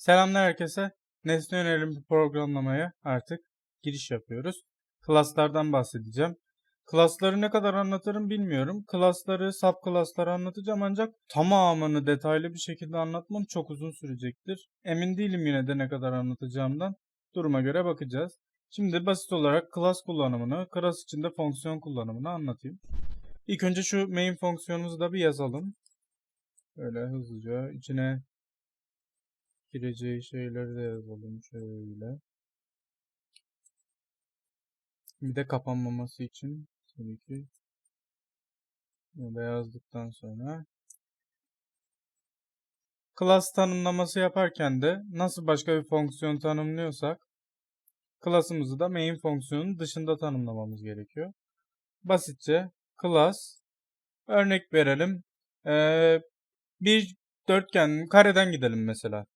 Selamlar herkese. Nesne yönelimli programlamaya artık giriş yapıyoruz. Klaslardan bahsedeceğim. Klasları ne kadar anlatırım bilmiyorum. Klasları, subclassları anlatacağım ancak tamamını detaylı bir şekilde anlatmam çok uzun sürecektir. Emin değilim yine de ne kadar anlatacağımdan. Duruma göre bakacağız. Şimdi basit olarak class kullanımını, class içinde fonksiyon kullanımını anlatayım. İlk önce şu main fonksiyonumuzu da bir yazalım. Böyle hızlıca içine gireceği şeyleri de yazalım şöyle. Bir de kapanmaması için tabii ki böyle yazdıktan sonra class tanımlaması yaparken de nasıl başka bir fonksiyon tanımlıyorsak class'ımızı da main fonksiyonun dışında tanımlamamız gerekiyor. Basitçe class örnek verelim. Ee, bir dörtgen kareden gidelim mesela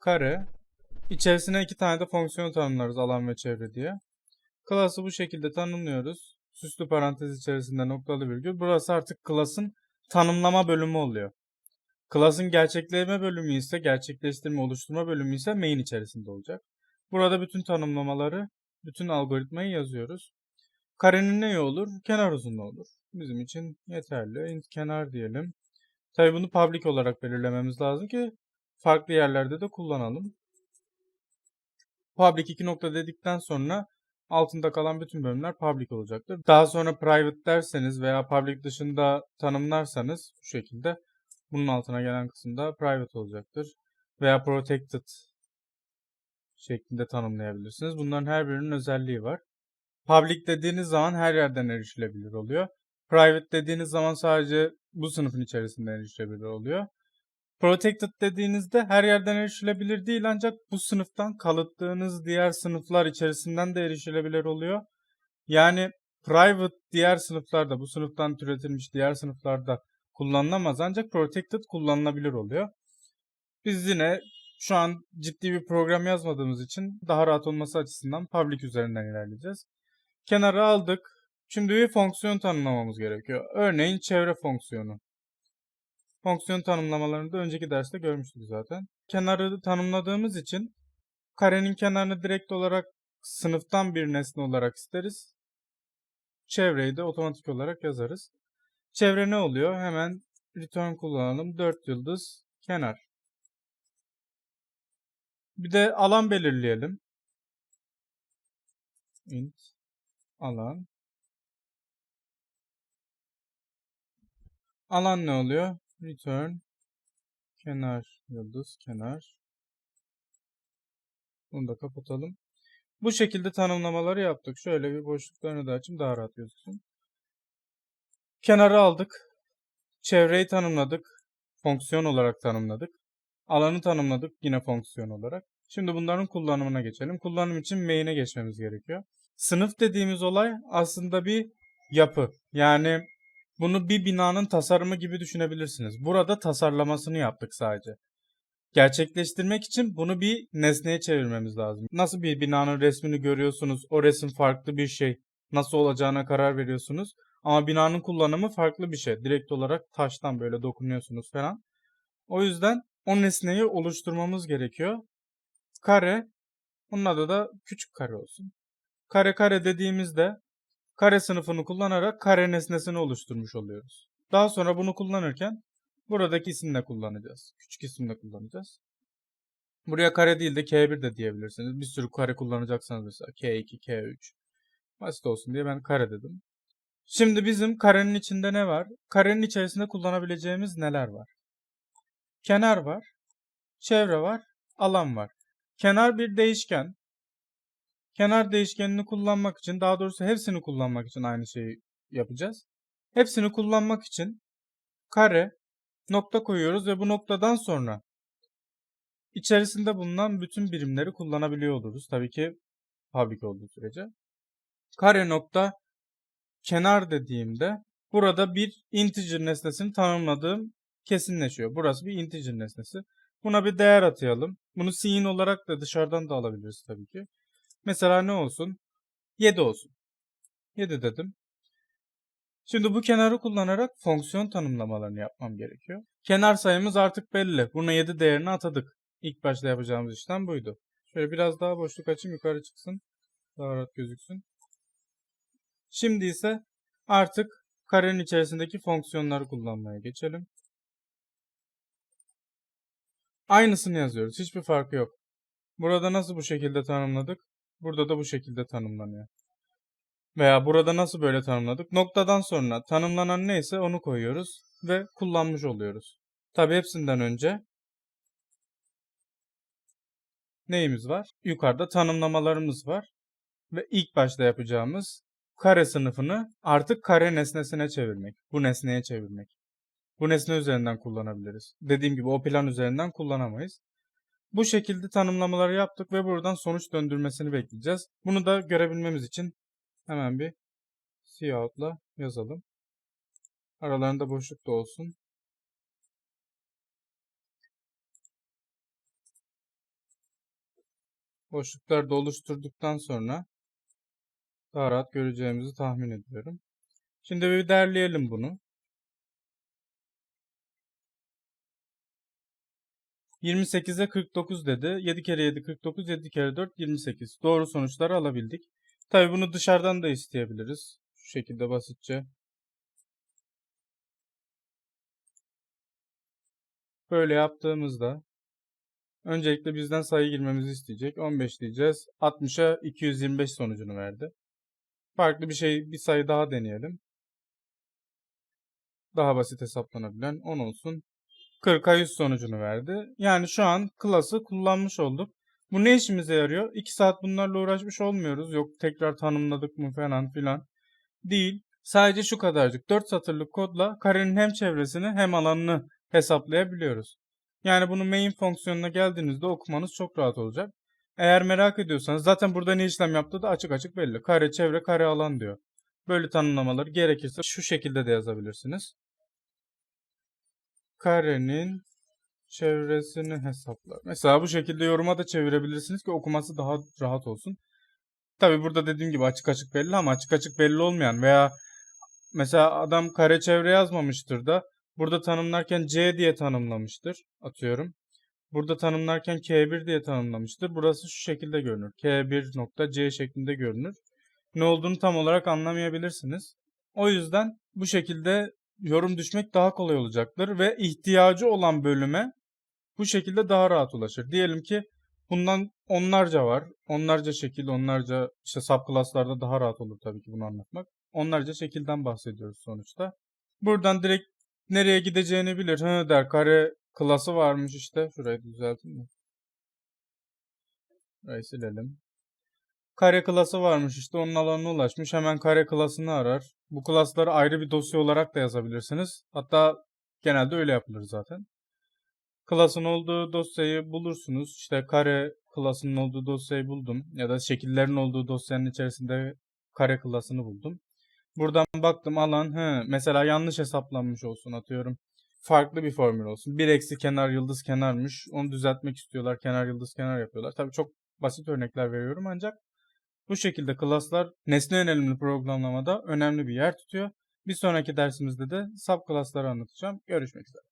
kare. İçerisine iki tane de fonksiyon tanımlarız alan ve çevre diye. Class'ı bu şekilde tanımlıyoruz. Süslü parantez içerisinde noktalı virgül. Burası artık class'ın tanımlama bölümü oluyor. Class'ın gerçekleme bölümü ise gerçekleştirme oluşturma bölümü ise main içerisinde olacak. Burada bütün tanımlamaları, bütün algoritmayı yazıyoruz. Karenin ne olur? Kenar uzunluğu olur. Bizim için yeterli. Int kenar diyelim. Tabi bunu public olarak belirlememiz lazım ki farklı yerlerde de kullanalım. Public 2 nokta dedikten sonra altında kalan bütün bölümler public olacaktır. Daha sonra private derseniz veya public dışında tanımlarsanız bu şekilde bunun altına gelen kısımda private olacaktır. Veya protected şeklinde tanımlayabilirsiniz. Bunların her birinin özelliği var. Public dediğiniz zaman her yerden erişilebilir oluyor. Private dediğiniz zaman sadece bu sınıfın içerisinde erişilebilir oluyor. Protected dediğinizde her yerden erişilebilir değil ancak bu sınıftan kalıttığınız diğer sınıflar içerisinden de erişilebilir oluyor. Yani private diğer sınıflarda bu sınıftan türetilmiş diğer sınıflarda kullanılamaz ancak protected kullanılabilir oluyor. Biz yine şu an ciddi bir program yazmadığımız için daha rahat olması açısından public üzerinden ilerleyeceğiz. Kenara aldık. Şimdi bir fonksiyon tanımlamamız gerekiyor. Örneğin çevre fonksiyonu. Fonksiyon tanımlamalarını da önceki derste görmüştük zaten. Kenarı tanımladığımız için karenin kenarını direkt olarak sınıftan bir nesne olarak isteriz. Çevreyi de otomatik olarak yazarız. Çevre ne oluyor? Hemen return kullanalım. 4 yıldız kenar. Bir de alan belirleyelim. int alan. Alan ne oluyor? Return kenar yıldız kenar. Bunu da kapatalım. Bu şekilde tanımlamaları yaptık. Şöyle bir boşluklarını da açayım daha rahat gözüksün. Kenarı aldık. Çevreyi tanımladık. Fonksiyon olarak tanımladık. Alanı tanımladık yine fonksiyon olarak. Şimdi bunların kullanımına geçelim. Kullanım için main'e geçmemiz gerekiyor. Sınıf dediğimiz olay aslında bir yapı. Yani bunu bir binanın tasarımı gibi düşünebilirsiniz. Burada tasarlamasını yaptık sadece. Gerçekleştirmek için bunu bir nesneye çevirmemiz lazım. Nasıl bir binanın resmini görüyorsunuz, o resim farklı bir şey, nasıl olacağına karar veriyorsunuz. Ama binanın kullanımı farklı bir şey. Direkt olarak taştan böyle dokunuyorsunuz falan. O yüzden o nesneyi oluşturmamız gerekiyor. Kare, bunun adı da küçük kare olsun. Kare kare dediğimizde kare sınıfını kullanarak kare nesnesini oluşturmuş oluyoruz. Daha sonra bunu kullanırken buradaki isimle kullanacağız. Küçük isimle kullanacağız. Buraya kare değil de K1 de diyebilirsiniz. Bir sürü kare kullanacaksanız mesela K2, K3. Basit olsun diye ben kare dedim. Şimdi bizim karenin içinde ne var? Karenin içerisinde kullanabileceğimiz neler var? Kenar var, çevre var, alan var. Kenar bir değişken. Kenar değişkenini kullanmak için, daha doğrusu hepsini kullanmak için aynı şeyi yapacağız. Hepsini kullanmak için kare nokta koyuyoruz ve bu noktadan sonra içerisinde bulunan bütün birimleri kullanabiliyor oluruz. Tabii ki public olduğu sürece. Kare nokta kenar dediğimde burada bir integer nesnesini tanımladığım kesinleşiyor. Burası bir integer nesnesi. Buna bir değer atayalım. Bunu sin olarak da dışarıdan da alabiliriz tabii ki. Mesela ne olsun? 7 olsun. 7 dedim. Şimdi bu kenarı kullanarak fonksiyon tanımlamalarını yapmam gerekiyor. Kenar sayımız artık belli. Buna 7 değerini atadık. İlk başta yapacağımız işlem buydu. Şöyle biraz daha boşluk açayım yukarı çıksın. Daha rahat gözüksün. Şimdi ise artık karenin içerisindeki fonksiyonları kullanmaya geçelim. Aynısını yazıyoruz. Hiçbir farkı yok. Burada nasıl bu şekilde tanımladık? Burada da bu şekilde tanımlanıyor. Veya burada nasıl böyle tanımladık? Noktadan sonra tanımlanan neyse onu koyuyoruz ve kullanmış oluyoruz. Tabi hepsinden önce neyimiz var? Yukarıda tanımlamalarımız var. Ve ilk başta yapacağımız kare sınıfını artık kare nesnesine çevirmek. Bu nesneye çevirmek. Bu nesne üzerinden kullanabiliriz. Dediğim gibi o plan üzerinden kullanamayız. Bu şekilde tanımlamaları yaptık ve buradan sonuç döndürmesini bekleyeceğiz. Bunu da görebilmemiz için hemen bir cout'la yazalım. Aralarında boşluk da olsun. Boşlukları da oluşturduktan sonra daha rahat göreceğimizi tahmin ediyorum. Şimdi bir derleyelim bunu. 28'e 49 dedi. 7 kere 7 49, 7 kere 4 28. Doğru sonuçları alabildik. Tabi bunu dışarıdan da isteyebiliriz. Şu şekilde basitçe. Böyle yaptığımızda öncelikle bizden sayı girmemizi isteyecek. 15 diyeceğiz. 60'a 225 sonucunu verdi. Farklı bir şey, bir sayı daha deneyelim. Daha basit hesaplanabilen 10 olsun. 40'a 100 sonucunu verdi. Yani şu an klası kullanmış olduk. Bu ne işimize yarıyor? 2 saat bunlarla uğraşmış olmuyoruz. Yok tekrar tanımladık mı falan filan. Değil. Sadece şu kadarcık 4 satırlık kodla karenin hem çevresini hem alanını hesaplayabiliyoruz. Yani bunu main fonksiyonuna geldiğinizde okumanız çok rahat olacak. Eğer merak ediyorsanız zaten burada ne işlem yaptığı da açık açık belli. Kare çevre kare alan diyor. Böyle tanımlamaları gerekirse şu şekilde de yazabilirsiniz. Karenin çevresini hesaplar. Mesela bu şekilde yoruma da çevirebilirsiniz ki okuması daha rahat olsun. Tabi burada dediğim gibi açık açık belli ama açık açık belli olmayan veya mesela adam kare çevre yazmamıştır da burada tanımlarken C diye tanımlamıştır atıyorum. Burada tanımlarken K1 diye tanımlamıştır. Burası şu şekilde görünür. K1.C şeklinde görünür. Ne olduğunu tam olarak anlamayabilirsiniz. O yüzden bu şekilde yorum düşmek daha kolay olacaktır ve ihtiyacı olan bölüme bu şekilde daha rahat ulaşır. Diyelim ki bundan onlarca var. Onlarca şekil, onlarca işte subclass'larda daha rahat olur tabii ki bunu anlatmak. Onlarca şekilden bahsediyoruz sonuçta. Buradan direkt nereye gideceğini bilir. Hı der kare klası varmış işte. Şurayı düzelteyim mi? Şurayı silelim. Kare klası varmış işte onun alanına ulaşmış. Hemen kare klasını arar. Bu klasları ayrı bir dosya olarak da yazabilirsiniz. Hatta genelde öyle yapılır zaten. Klasın olduğu dosyayı bulursunuz. İşte kare klasının olduğu dosyayı buldum. Ya da şekillerin olduğu dosyanın içerisinde kare klasını buldum. Buradan baktım alan he, mesela yanlış hesaplanmış olsun atıyorum. Farklı bir formül olsun. Bir eksi kenar yıldız kenarmış. Onu düzeltmek istiyorlar. Kenar yıldız kenar yapıyorlar. Tabii çok basit örnekler veriyorum ancak bu şekilde klaslar nesne yönelimli programlamada önemli bir yer tutuyor. Bir sonraki dersimizde de subclass'ları anlatacağım. Görüşmek üzere.